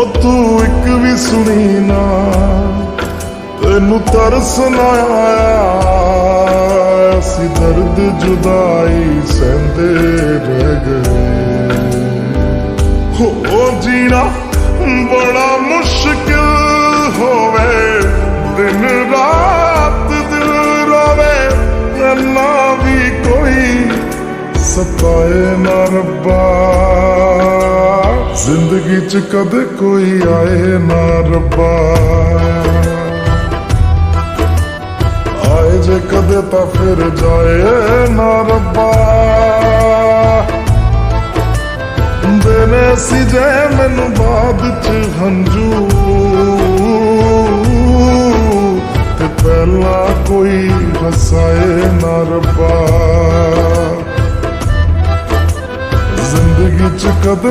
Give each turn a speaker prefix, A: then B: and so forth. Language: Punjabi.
A: ਉਹ ਤੂੰ ਇੱਕ ਵੀ ਸੁਣੀ ਨਾ। ਤੈਨੂੰ ਤਰਸ ਨਾ ਆਇਆ। ਅਸੀਂ ਦਰਦ ਜੁਦਾਈ ਸਹਿੰਦੇ ਰਹਿ ਗਏ। ਹੋ ਜੀਣਾ ਬੜਾ ਮੁਸ਼ਕਿਲ ਹੋਵੇ। ਦਿਨ ਰਾਤ ਦਿਲ ਰੋਵੇ। ਨਾ ਵੀ ਕੋਈ ਸਤਾਏ ਨਾ ਰੱਬਾ। ਜ਼ਿੰਦਗੀ ਚ ਕਦੇ ਕੋਈ ਆਏ ਨਾ ਰੱਬਾ। ਆਏ ਜੇ ਕਦੇ ਤਾਂ ਫਿਰ ਜਾਏ ਨਾ ਰੱਬਾ। ਦੇਨੇ ਸੀ ਜੇ ਮੈਨੂੰ ਬਾਅਦ ਚ ਹੰਝੂ। ਤੇ ਪਹਿਲਾਂ ਕੋਈ ਹਸਾਏ ਨਾ ਰੱਬਾ। ਜ਼ਿੰਦਗੀ ਚ ਕਦੇ